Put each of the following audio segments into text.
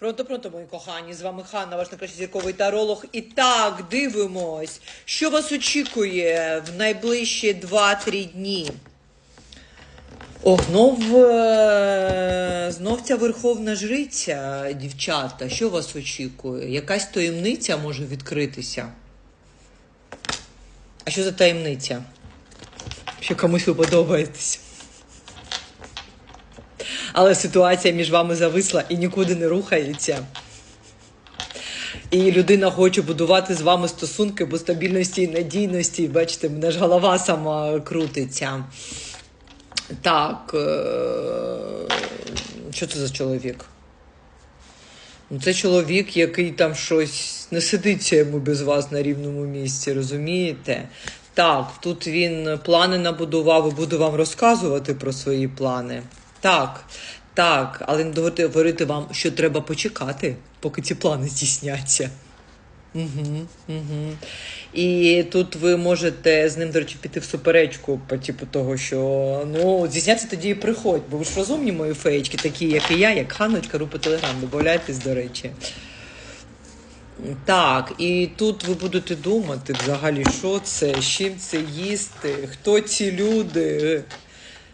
Пронто, пронто, мої кохані, з вами Ханна, ваш найкращий зірковий таролог. І так, дивимось, що вас очікує в найближчі 2-3 дні. Ох, знов, е, знов ця верховна жриця, дівчата, що вас очікує? Якась таємниця може відкритися? А що за таємниця? Що комусь ви подобаєтесь? Але ситуація між вами зависла і нікуди не рухається. І людина хоче будувати з вами стосунки, бо стабільності і надійності, бачите, мене ж голова сама крутиться. Так, е, що це за чоловік? Ну, Це чоловік, який там щось не сидиться йому без вас на рівному місці, розумієте? Так, тут він плани набудував і буде вам розказувати про свої плани. Так, так, але не доводити говорити вам, що треба почекати, поки ці плани здійсняться. Угу, угу. І тут ви можете з ним, до речі, піти в суперечку по типу того, що ну, здійсняться тоді і приходь, бо ви ж розумні мої феєчки, такі, як і я, як Ханночка, рупи телеграм, добавляйтесь, до речі. Так, і тут ви будете думати взагалі, що це, з чим це їсти, хто ці люди.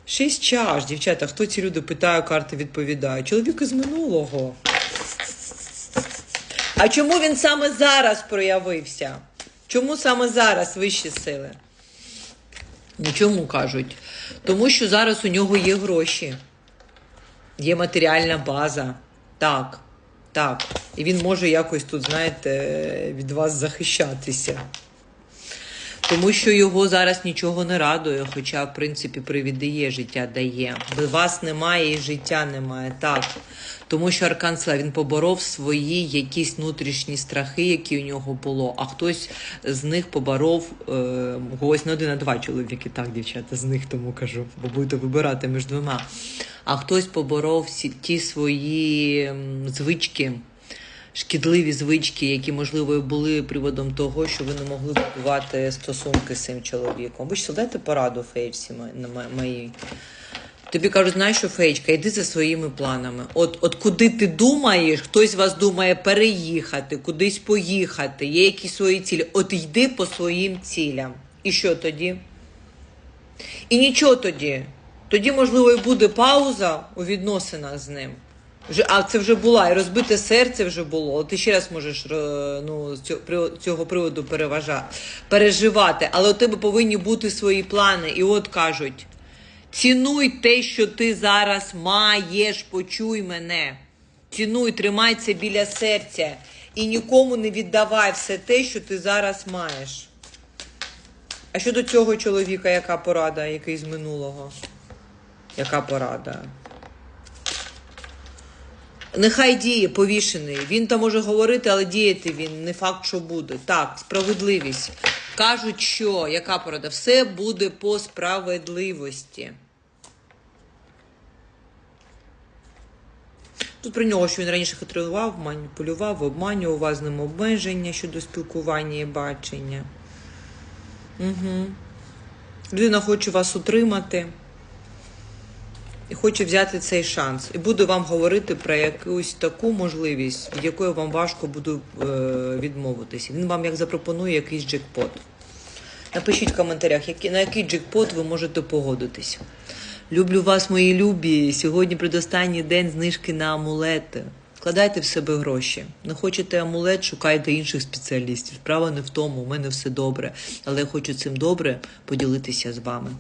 Шість чаш, дівчата, хто ці люди питаю, карти відповідає. Чоловік із минулого. А чому він саме зараз проявився? Чому саме зараз вищі сили? Ну чому кажуть? Тому що зараз у нього є гроші, є матеріальна база. Так, так. І він може якось тут, знаєте, від вас захищатися. Тому що його зараз нічого не радує, хоча, в принципі, привід життя дає. Без вас немає і життя немає. Так. Тому що Аркан він поборов свої якісь внутрішні страхи, які у нього було, а хтось з них поборов е, ось не один, а два чоловіки, так, дівчата, з них тому кажу, бо будете вибирати між двома. А хтось поборов всі ті свої звички шкідливі звички, які, можливо, були приводом того, що ви не могли будувати стосунки з цим чоловіком. Ви ж дайте пораду фейвсі моїй. Тобі кажуть, знаєш що, феєчка, йди за своїми планами. От, от куди ти думаєш, хтось з вас думає переїхати, кудись поїхати, є якісь свої цілі. От йди по своїм цілям. І що тоді? І нічого тоді. Тоді, можливо, і буде пауза у відносинах з ним. Вже, а це вже була, і розбите серце вже було. Ти ще раз можеш е, ну, з цього, приводу переважа, переживати. Але у тебе повинні бути свої плани. І от кажуть: цінуй те, що ти зараз маєш, почуй мене. Цінуй, тримай це біля серця. І нікому не віддавай все те, що ти зараз маєш. А щодо цього чоловіка, яка порада, який з минулого? Яка порада? Нехай діє повішений. Він там може говорити, але діяти він не факт, що буде. Так, справедливість. Кажуть, що яка порада? Все буде по справедливості. Тут про нього, що він раніше хитрував, маніпулював, обманював вас з ним обмеження щодо спілкування і бачення. Угу. Людина хоче вас утримати і хоче взяти цей шанс. І буду вам говорити про якусь таку можливість, від якої вам важко буде е, відмовитися. Він вам як запропонує якийсь джекпот. Напишіть в коментарях, які, на який джекпот ви можете погодитись. Люблю вас, мої любі. Сьогодні предостанній день знижки на амулети. Вкладайте в себе гроші. Не хочете амулет, шукайте інших спеціалістів. Справа не в тому, у мене все добре. Але я хочу цим добре поділитися з вами.